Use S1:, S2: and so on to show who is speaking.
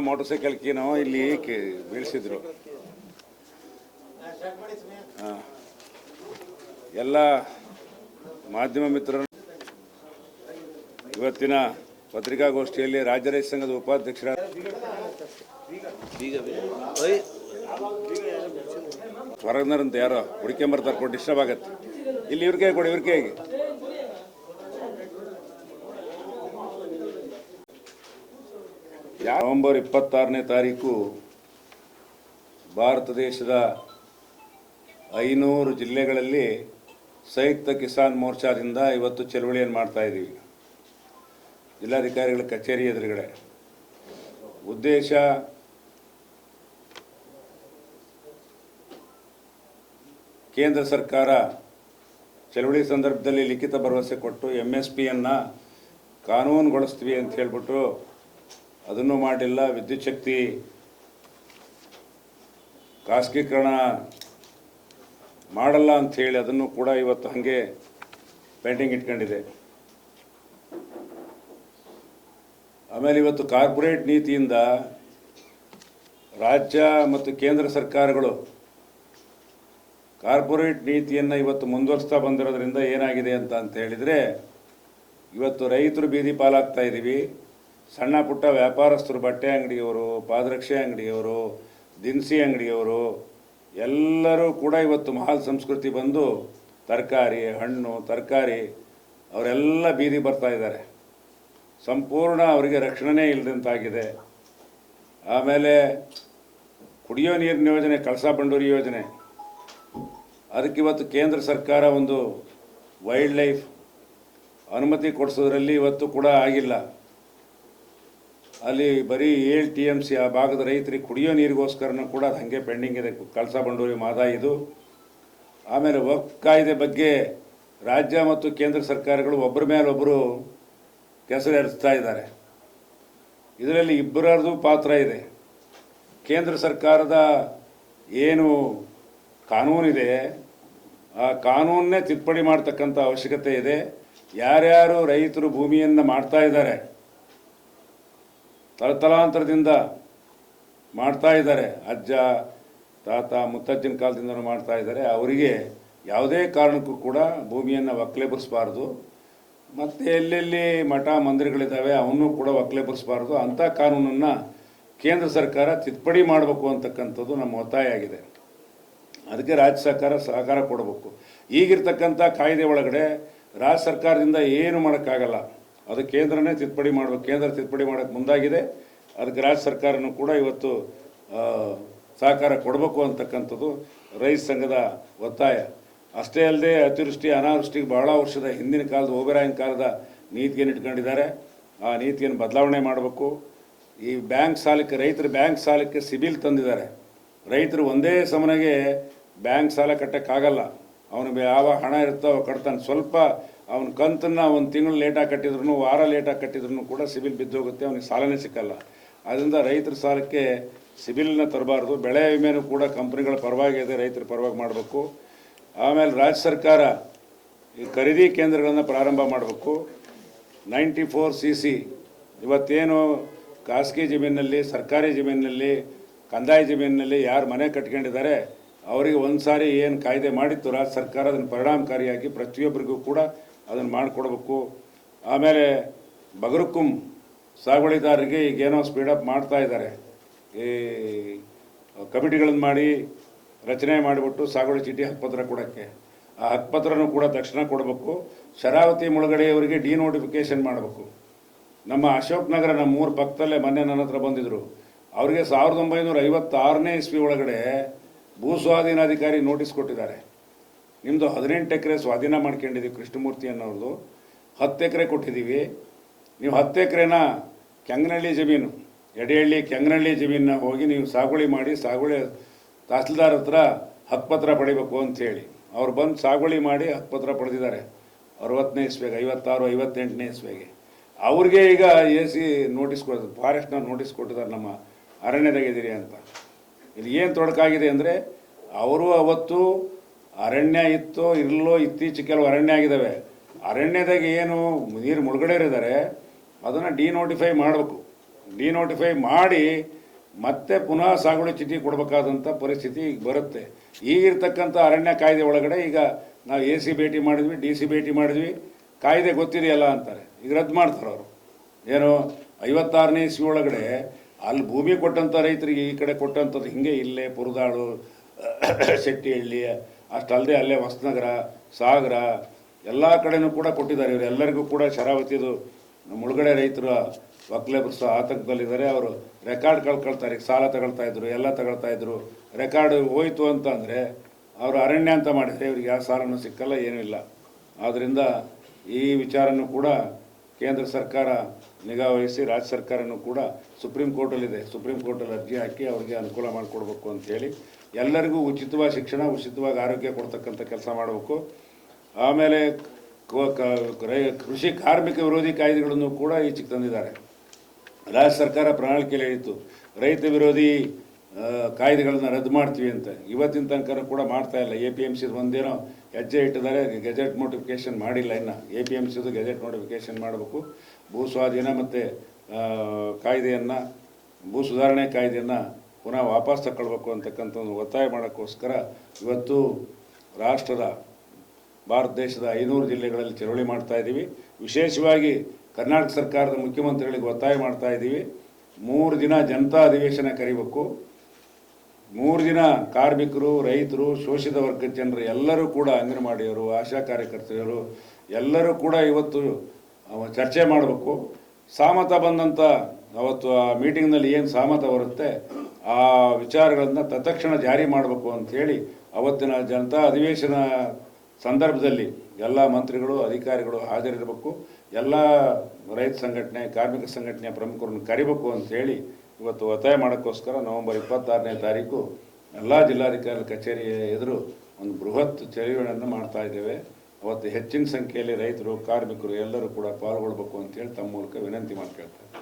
S1: Motor ಸೈಕಲ್ಕೇನೋ ಇಲ್ಲಿ K- ಬೀಳಿಸಿದ್ರು. ಎಲ್ಲ ಮಾಧ್ಯಮ ಮಿತ್ರರು ಇವತ್ತಿನ ಪತ್ರಿಕಾಗೋಷ್ಠಿಯಲ್ಲಿ ರಾಜ್ಯ ರೈತ ಸಂಘದ ಉಪಾಧ್ಯಕ್ಷರ ಹೊರಗಿನರಂತ ಯಾರೋ ಬರ್ತಾರ ಕೊಟ್ಟು ಡಿಸ್ಟರ್ಬ್ ಆಗತ್ತೆ ಇಲ್ಲಿ ಇವ್ರಿಗೆ ಕೊಡಿ ಇವ್ರ ನವೆಂಬರ್ ಇಪ್ಪತ್ತಾರನೇ ತಾರೀಕು ಭಾರತ ದೇಶದ ಐನೂರು ಜಿಲ್ಲೆಗಳಲ್ಲಿ ಸಂಯುಕ್ತ ಕಿಸಾನ್ ಮೋರ್ಚಾದಿಂದ ಇವತ್ತು ಚಳವಳಿಯನ್ನು ಮಾಡ್ತಾ ಇದ್ದೀವಿ. ಜಿಲ್ಲಾಧಿಕಾರಿಗಳ ಕಚೇರಿ ಎದುರುಗಡೆ. ಉದ್ದೇಶ ಕೇಂದ್ರ ಸರ್ಕಾರ ಚಳವಳಿ ಸಂದರ್ಭದಲ್ಲಿ ಲಿಖಿತ ಭರವಸೆ ಕೊಟ್ಟು ಎಂ ಎಸ್ ಪಿಯನ್ನು ಕಾನೂನುಗೊಳಿಸ್ತೀವಿ ಅಂತ ಹೇಳ್ಬಿಟ್ಟು ಅದನ್ನು ಮಾಡಿಲ್ಲ, ವಿದ್ಯುತ್ ಶಕ್ತಿ, ಖಾಸಗೀಕರಣ ಮಾಡಲ್ಲ ಅಂತ ಹೇಳಿ ಅದನ್ನು ಕೂಡ ಇವತ್ತು ಹಾಗೆ ಪೆಂಡಿಂಗ್ ಇಟ್ಕೊಂಡಿದೆ. ಆಮೇಲೆ ಇವತ್ತು ಕಾರ್ಪೊರೇಟ್ ನೀತಿಯಿಂದ ರಾಜ್ಯ ಮತ್ತು ಕೇಂದ್ರ ಸರ್ಕಾರಗಳು ಕಾರ್ಪೊರೇಟ್ ನೀತಿಯನ್ನು ಇವತ್ತು ಮುಂದುವರಿಸ್ತಾ ಬಂದಿರೋದ್ರಿಂದ ಏನಾಗಿದೆ ಅಂತ ಅಂತ ಹೇಳಿದರೆ, ಇವತ್ತು ರೈತರು ಬೀದಿ ಪಾಲಾಗ್ತಾ ಇದ್ದೀವಿ ಸಣ್ಣ ಪುಟ್ಟ ವ್ಯಾಪಾರಸ್ಥರು ಬಟ್ಟೆ ಅಂಗಡಿಯವರು, ಪಾದರಕ್ಷೆ ಅಂಗಡಿಯವರು, ದಿನಸಿ ಅಂಗಡಿಯವರು, ಎಲ್ಲರೂ ಕೂಡ ಇವತ್ತು ಮಹಾಲ್ ಸಂಸ್ಕೃತಿ ಬಂದು ತರಕಾರಿ, ಹಣ್ಣು, ತರಕಾರಿ ಅವರೆಲ್ಲ ಬೀದಿ ಬರ್ತಾ ಇದ್ದಾರೆ. ಸಂಪೂರ್ಣ ಅವರಿಗೆ ರಕ್ಷಣೆ ಇಲ್ಲದಂತಾಗಿದೆ ಆಮೇಲೆ ಕುಡಿಯೋ ನೀರಿನ ಯೋಜನೆ, ಕಳಸಾ ಬಂಡೂರಿ ಯೋಜನೆ. ಅದಕ್ಕೆ ಇವತ್ತು ಕೇಂದ್ರ ಸರ್ಕಾರ ಒಂದು ವೈಲ್ಡ್ ಲೈಫ್ ಅನುಮತಿ ಕೊಡಿಸೋದ್ರಲ್ಲಿ ಇವತ್ತು ಕೂಡ ಆಗಿಲ್ಲ. ಅಲ್ಲಿ ಬರೀ ಏಳು ಟಿ ಎಂ ಸಿ ಆ ಭಾಗದ ರೈತರಿಗೆ ಕುಡಿಯೋ ನೀರಿಗೋಸ್ಕರನೂ ಕೂಡ ಅದು ಹಾಗೆ ಪೆಂಡಿಂಗ್ ಇದೆ. ಕಳಸಾ ಬಂಡೂರಿ ಮಾದ ಇದು. ಆಮೇಲೆ ವಕ್ ಕಾಯ್ದೆ ಬಗ್ಗೆ ರಾಜ್ಯ ಮತ್ತು ಕೇಂದ್ರ ಸರ್ಕಾರಗಳು ಒಬ್ಬರ ಮೇಲೊಬ್ಬರು ಕೆಸರು ಎರಿಸ್ತಾ ಇದ್ದಾರೆ. ಇದರಲ್ಲಿ ಇಬ್ಬರದ್ದು ಪಾತ್ರ ಇದೆ. ಕೇಂದ್ರ ಸರ್ಕಾರದ ಏನು ಕಾನೂನಿದೆ ಆ ಕಾನೂನನ್ನೇ ತಿದ್ದುಪಡಿ ಮಾಡ್ತಕ್ಕಂಥ ಅವಶ್ಯಕತೆ ಇದೆ. ಯಾರ್ಯಾರು ರೈತರು ಭೂಮಿಯನ್ನು ಮಾಡ್ತಾ ಇದ್ದಾರೆ ತಲತಲಾಂತರದಿಂದ ಮಾಡ್ತಾ ಇದ್ದಾರೆ. ಅಜ್ಜ, ತಾತ, ಮುತ್ತಜ್ಜನ ಕಾಲದಿಂದ ಮಾಡ್ತಾ ಇದ್ದಾರೆ. ಅವರಿಗೆ ಯಾವುದೇ ಕಾರಣಕ್ಕೂ ಕೂಡ ಭೂಮಿಯನ್ನು ಒಕ್ಕಲೆಬರಿಸಬಾರ್ದು. ಮತ್ತು ಎಲ್ಲೆಲ್ಲಿ ಮಠ ಮಂದಿರಗಳಿದ್ದಾವೆ, ಅವನ್ನೂ ಕೂಡ ಒಕ್ಕಲೆಬರಿಸಬಾರ್ದು. ಅಂಥ ಕಾನೂನನ್ನು ಕೇಂದ್ರ ಸರ್ಕಾರ ತಿದ್ದುಪಡಿ ಮಾಡಬೇಕು ಅಂತಕ್ಕಂಥದ್ದು ನಮ್ಮ ಒತ್ತಾಯ ಆಗಿದೆ. ಅದಕ್ಕೆ ರಾಜ್ಯ ಸರ್ಕಾರ ಸಹಕಾರ ಕೊಡಬೇಕು. ಈಗಿರ್ತಕ್ಕಂಥ ಕಾಯ್ದೆ ಒಳಗಡೆ ರಾಜ್ಯ ಸರ್ಕಾರದಿಂದ ಏನು ಮಾಡೋಕ್ಕಾಗಲ್ಲ. ಅದು ಕೇಂದ್ರನೇ ತಿದ್ದುಪಡಿ ಮಾಡಬೇಕು ಕೇಂದ್ರ ತಿದ್ದುಪಡಿ ಮಾಡೋಕ್ಕೆ ಮುಂದಾಗಿದೆ. ಅದಕ್ಕೆ ರಾಜ್ಯ ಸರ್ಕಾರನೂ ಕೂಡ ಇವತ್ತು ಸಹಕಾರ ಕೊಡಬೇಕು ಅಂತಕ್ಕಂಥದ್ದು ರೈತ ಸಂಘದ ಒತ್ತಾಯ. ಅಷ್ಟೇ ಅಲ್ಲದೆ ಅತಿವೃಷ್ಟಿ, ಅನಾವೃಷ್ಟಿಗೆ ಬಹಳ ವರ್ಷದ ಹಿಂದಿನ ಕಾಲದ ಓಬೆರಾಯನ್ ಕಾಲದ ನೀತಿಯನ್ನು ಇಟ್ಕೊಂಡಿದ್ದಾರೆ. ಆ ನೀತಿಯನ್ನು ಬದಲಾವಣೆ ಮಾಡಬೇಕು. ಈ ಬ್ಯಾಂಕ್ ಸಾಲಕ್ಕೆ, ರೈತರ ಬ್ಯಾಂಕ್ ಸಾಲಕ್ಕೆ ಸಿಬಿಲ್ ತಂದಿದ್ದಾರೆ. ರೈತರು ಒಂದೇ ಸಮನಾಗೆ ಬ್ಯಾಂಕ್ ಸಾಲ ಕಟ್ಟೋಕ್ಕಾಗಲ್ಲ. ಅವನು ಯಾವ ಹಣ ಇರುತ್ತೋ ಕಟ್ತಾನೆ. ಸ್ವಲ್ಪ ಅವನ ಕಂತನ್ನು ಒಂದು ತಿಂಗಳು ಲೇಟಾಗಿ ಕಟ್ಟಿದ್ರು ವಾರ ಲೇಟಾಗಿ ಕಟ್ಟಿದ್ರು ಕೂಡ ಸಿಬಿಲ್ ಬಿದ್ದೋಗುತ್ತೆ ಅವನಿಗೆ ಸಾಲನೇ ಸಿಕ್ಕಲ್ಲ. ಅದರಿಂದ ರೈತರ ಸಾಲಕ್ಕೆ ಸಿಬಿಲ್ನ ತರಬಾರ್ದು. ಬೆಳೆ ವಿಮೆನೂ ಕೂಡ ಕಂಪ್ನಿಗಳ ಪರವಾಗಿ ಇದೆ ರೈತರ ಪರವಾಗಿ ಮಾಡಬೇಕು. ಆಮೇಲೆ ರಾಜ್ಯ ಸರ್ಕಾರ ಈ ಖರೀದಿ ಕೇಂದ್ರಗಳನ್ನು ಪ್ರಾರಂಭ ಮಾಡಬೇಕು. ನೈಂಟಿ ಫೋರ್ ಸಿ ಸಿ, ಇವತ್ತೇನು ಖಾಸಗಿ ಜಮೀನಿನಲ್ಲಿ, ಸರ್ಕಾರಿ ಜಮೀನಿನಲ್ಲಿ, ಕಂದಾಯ ಜಮೀನಿನಲ್ಲಿ ಯಾರು ಮನೆ ಕಟ್ಕೊಂಡಿದ್ದಾರೆ, ಅವರಿಗೆ ಒಂದು ಸಾರಿ ಏನು ಕಾಯ್ದೆ ಮಾಡಿತ್ತು ರಾಜ್ಯ ಸರ್ಕಾರ, ಅದನ್ನು ಪರಿಣಾಮಕಾರಿಯಾಗಿ ಪ್ರತಿಯೊಬ್ಬರಿಗೂ ಕೂಡ ಅದನ್ನು ಮಾಡಿಕೊಡ್ಬೇಕು. ಆಮೇಲೆ ಬಗರುಕುಂ ಸಾಗುವಳಿದಾರರಿಗೆ ಈಗೇನೋ ಸ್ಪೀಡಪ್ ಮಾಡ್ತಾ ಇದ್ದಾರೆ. ಈ ಕಮಿಟಿಗಳನ್ನು ಮಾಡಿ ರಚನೆ ಮಾಡಿಬಿಟ್ಟು ಸಾಗುವಳಿ ಚೀಟಿ ಹಕ್ಕುಪತ್ರ ಕೊಡೋಕ್ಕೆ. ಆ ಹಕ್ಕುಪತ್ರನೂ ಕೂಡ ತಕ್ಷಣ ಕೊಡಬೇಕು. ಶರಾವತಿ ಮುಳುಗಡೆಯವರಿಗೆ ಡಿನೋಟಿಫಿಕೇಶನ್ ಮಾಡಬೇಕು. ನಮ್ಮ ಅಶೋಕ್ ನಗರ ನಮ್ಮ ಮೂರು ಪಕ್ಕದಲ್ಲೇ ಮೊನ್ನೆ ನನ್ನ ಹತ್ರ ಬಂದಿದ್ದರು ಅವರಿಗೆ ಸಾವಿರದ ಒಂಬೈನೂರ ಐವತ್ತಾರನೇ ಇಸ್ವಿ ಒಳಗಡೆ ಭೂಸ್ವಾಧೀನಾಧಿಕಾರಿ ನೋಟಿಸ್ ಕೊಟ್ಟಿದ್ದಾರೆ. ನಿಮ್ಮದು ಹದಿನೆಂಟು ಎಕರೆ ಸ್ವಾಧೀನ ಮಾಡ್ಕೊಂಡಿದ್ದೀವಿ ಕೃಷ್ಣಮೂರ್ತಿ ಅನ್ನೋರ್ದು. ಹತ್ತು ಎಕರೆ ಕೊಟ್ಟಿದ್ದೀವಿ. ನೀವು ಹತ್ತು ಎಕರೆನ ಕೆಂಗನಹಳ್ಳಿ ಜಮೀನು, ಎಡೆಹಳ್ಳಿ ಕೆಂಗನಹಳ್ಳಿ ಜಮೀನನ್ನ ಹೋಗಿ ನೀವು ಸಾಗುವಳಿ ಮಾಡಿ, ಸಾಗುವಳಿ ತಹಸೀಲ್ದಾರ್ ಹತ್ರ ಹಕ್ಕುಪತ್ರ ಪಡಿಬೇಕು ಅಂಥೇಳಿ ಅವ್ರು ಬಂದು ಸಾಗುವಳಿ ಮಾಡಿ ಹಕ್ಕುಪತ್ರ ಪಡೆದಿದ್ದಾರೆ. ಅರವತ್ತನೇ ಇಸ್ವೆಗೆ ಐವತ್ತಾರು, ಐವತ್ತೆಂಟನೇ ಇಸ್ವೆಗೆ ಅವ್ರಿಗೆ ಈಗ ಎ ಸಿ ನೋಟಿಸ್ ಕೊಡೋದು ಫಾರೆಸ್ಟ್ನ ನೋಟಿಸ್ ಕೊಟ್ಟಿದ್ದಾರೆ ನಮ್ಮ ಅರಣ್ಯದಾಗಿದ್ದೀರಿ ಅಂತ. ಇಲ್ಲಿ ಏನು ತೊಡಕಾಗಿದೆ ಅಂದರೆ, ಅವರು ಅವತ್ತು ಅರಣ್ಯ ಇತ್ತೋ ಇರಲೋ ಇತ್ತೀಚೆಗೆ ಕೆಲವು ಅರಣ್ಯ ಆಗಿದ್ದಾವೆ ಅರಣ್ಯದಾಗ ಏನು ನೀರು ಮುಳುಗಡೆ ಇದ್ದಾರೆ ಅದನ್ನು ಡಿನೋಟಿಫೈ ಮಾಡಬೇಕು. ಡಿನೋಟಿಫೈ ಮಾಡಿ ಮತ್ತೆ ಪುನಃ ಸಾಗುವಳಿ ಚೀಟಿ ಕೊಡಬೇಕಾದಂಥ ಪರಿಸ್ಥಿತಿ ಈಗ ಬರುತ್ತೆ. ಈಗಿರ್ತಕ್ಕಂಥ ಅರಣ್ಯ ಕಾಯ್ದೆ ಒಳಗಡೆ ಈಗ ನಾವು ಎ ಸಿ ಭೇಟಿ ಮಾಡಿದ್ವಿ, ಡಿ ಸಿ ಭೇಟಿ ಮಾಡಿದ್ವಿ. ಕಾಯ್ದೆ ಗೊತ್ತಿದೆಯಲ್ಲ ಅಂತಾರೆ. ಈಗ ರದ್ದು ಮಾಡ್ತಾರೆ ಅವರು. ಏನು, ಐವತ್ತಾರನೇ ಇಸ್ವಿ ಒಳಗಡೆ ಅಲ್ಲಿ ಭೂಮಿ ಕೊಟ್ಟಂಥ ರೈತರಿಗೆ ಈ ಕಡೆ ಕೊಟ್ಟಂಥದ್ದು ಹಿಂಗೆ ಇಲ್ಲೇ, ಪುರದಾಳು, ಶೆಟ್ಟಿಹಳ್ಳಿ ಅಷ್ಟಲ್ಲದೆ ಅಲ್ಲೇ ಹೊಸನಗರ, ಸಾಗರ, ಎಲ್ಲ ಕಡೆನೂ ಕೂಡ ಕೊಟ್ಟಿದ್ದಾರೆ. ಇವರೆಲ್ಲರಿಗೂ ಕೂಡ ಶರಾವತಿದು ಮುಳುಗಡೆ ರೈತರ ಬಸ್ಸು ಆತಂಕದಲ್ಲಿದ್ದಾರೆ. ಅವರು ರೆಕಾರ್ಡ್ ಕಳ್ಕೊಳ್ತಾರೆ ಈಗ ಸಾಲ ತಗೊಳ್ತಾ ಇದ್ರು, ಎಲ್ಲ ತಗೊಳ್ತಾ ಇದ್ರು. ರೆಕಾರ್ಡ್ ಹೋಯಿತು ಅಂತ ಅಂದರೆ ಅವರು ಅರಣ್ಯ ಅಂತ ಮಾಡಿದರೆ ಇವ್ರಿಗೆ ಯಾವ ಸಾಲನೂ ಸಿಕ್ಕಲ್ಲ, ಏನೂ ಇಲ್ಲ. ಆದ್ದರಿಂದ ಈ ವಿಚಾರನೂ ಕೂಡ ಕೇಂದ್ರ ಸರ್ಕಾರ ನಿಗಾ ವಹಿಸಿ ರಾಜ್ಯ ಸರ್ಕಾರನೂ ಕೂಡ ಸುಪ್ರೀಂ ಕೋರ್ಟಲ್ಲಿದೆ. ಸುಪ್ರೀಂ ಕೋರ್ಟಲ್ಲಿ ಅರ್ಜಿ ಹಾಕಿ ಅವ್ರಿಗೆ ಅನುಕೂಲ ಮಾಡಿಕೊಡ್ಬೇಕು ಅಂತೇಳಿ ಎಲ್ಲರಿಗೂ ಉಚಿತವಾಗಿ ಶಿಕ್ಷಣ, ಉಚಿತವಾಗಿ ಆರೋಗ್ಯ ಕೊಡ್ತಕ್ಕಂಥ ಕೆಲಸ ಮಾಡಬೇಕು. ಆಮೇಲೆ ಕೃಷಿ ಕಾರ್ಮಿಕ ವಿರೋಧಿ ಕಾಯ್ದೆಗಳನ್ನು ಕೂಡ ಈಚೆಗೆ ತಂದಿದ್ದಾರೆ. ರಾಜ್ಯ ಸರ್ಕಾರ ಪ್ರಣಾಳಿಕೆಯಲ್ಲಿ ಹೇಳಿತ್ತು, ರೈತ ವಿರೋಧಿ ಕಾಯ್ದೆಗಳನ್ನು ರದ್ದು ಮಾಡ್ತೀವಿ ಅಂತ. ಇವತ್ತಿನ ತನಕ ಕೂಡ ಮಾಡ್ತಾ ಇಲ್ಲ. ಎ ಪಿ ಎಂ ಸಿದು ಒಂದೇನೋ ಹೆಜ್ಜೆ ಇಟ್ಟಿದ್ದಾರೆ, ಗೆಜೆಟ್ ನೋಟಿಫಿಕೇಶನ್ ಮಾಡಿಲ್ಲ ಇನ್ನು. ಎ ಪಿ ಎಂ ಸಿದು ಗೆಜೆಟ್ ನೋಟಿಫಿಕೇಶನ್ ಮಾಡಬೇಕು. ಭೂ ಸ್ವಾಧೀನ ಮತ್ತು ಕಾಯ್ದೆಯನ್ನು, ಭೂ ಸುಧಾರಣೆ ಕಾಯ್ದೆಯನ್ನು ಪುನಃ ವಾಪಸ್ ತಗೊಳ್ಬೇಕು ಅಂತಕ್ಕಂಥ ಒಂದು ಒತ್ತಾಯ ಮಾಡೋಕ್ಕೋಸ್ಕರ ಇವತ್ತು ರಾಷ್ಟ್ರದ, ಭಾರತ ದೇಶದ ಐನೂರು ಜಿಲ್ಲೆಗಳಲ್ಲಿ ಚಳವಳಿ ಮಾಡ್ತಾ ಇದ್ದೀವಿ. ವಿಶೇಷವಾಗಿ ಕರ್ನಾಟಕ ಸರ್ಕಾರದ ಮುಖ್ಯಮಂತ್ರಿಗಳಿಗೆ ಒತ್ತಾಯ ಮಾಡ್ತಾ ಇದ್ದೀವಿ. ಮೂರು ದಿನ ಜನತಾ ಅಧಿವೇಶನ ಕರಿಬೇಕು. ಮೂರು ದಿನ ಕಾರ್ಮಿಕರು, ರೈತರು, ಶೋಷಿತ ವರ್ಗದ ಜನರು ಎಲ್ಲರೂ ಕೂಡ ಅಂಗನವಾಡಿಯವರು, ಆಶಾ ಕಾರ್ಯಕರ್ತೆಯರು ಎಲ್ಲರೂ ಕೂಡ ಇವತ್ತು ಚರ್ಚೆ ಮಾಡಬೇಕು. ಸಾಮತ ಬಂದಂಥ ಅವತ್ತು ಆ ಮೀಟಿಂಗ್ನಲ್ಲಿ ಏನು ಸಾಮತ ಬರುತ್ತೆ? ಆ ವಿಚಾರಗಳನ್ನು ತತ್ಕ್ಷಣ ಜಾರಿ ಮಾಡಬೇಕು ಅಂಥೇಳಿ ಅವತ್ತಿನ ಜನತಾ ಅಧಿವೇಶನ ಸಂದರ್ಭದಲ್ಲಿ ಎಲ್ಲ ಮಂತ್ರಿಗಳು, ಅಧಿಕಾರಿಗಳು ಹಾಜರಿರಬೇಕು. ಎಲ್ಲ ರೈತ ಸಂಘಟನೆ, ಕಾರ್ಮಿಕ ಸಂಘಟನೆಯ ಪ್ರಮುಖರನ್ನು ಕರಿಬೇಕು ಅಂಥೇಳಿ ಇವತ್ತು ಒತ್ತಾಯ ಮಾಡೋಕ್ಕೋಸ್ಕರ ನವೆಂಬರ್ ಇಪ್ಪತ್ತಾರನೇ ತಾರೀಕು ಎಲ್ಲ ಜಿಲ್ಲಾಧಿಕಾರಿ ಕಚೇರಿ ಎದುರು ಒಂದು ಬೃಹತ್ ಚಳವಳಿಯನ್ನು ಮಾಡ್ತಾ ಇದ್ದೇವೆ. ಅವತ್ತು ಹೆಚ್ಚಿನ ಸಂಖ್ಯೆಯಲ್ಲಿ ರೈತರು, ಕಾರ್ಮಿಕರು ಎಲ್ಲರೂ ಕೂಡ ಪಾಲ್ಗೊಳ್ಬೇಕು ಅಂತೇಳಿ ತಮ್ಮ ಮೂಲಕ ವಿನಂತಿ ಮಾಡ್ಕೊಳ್ತಾರೆ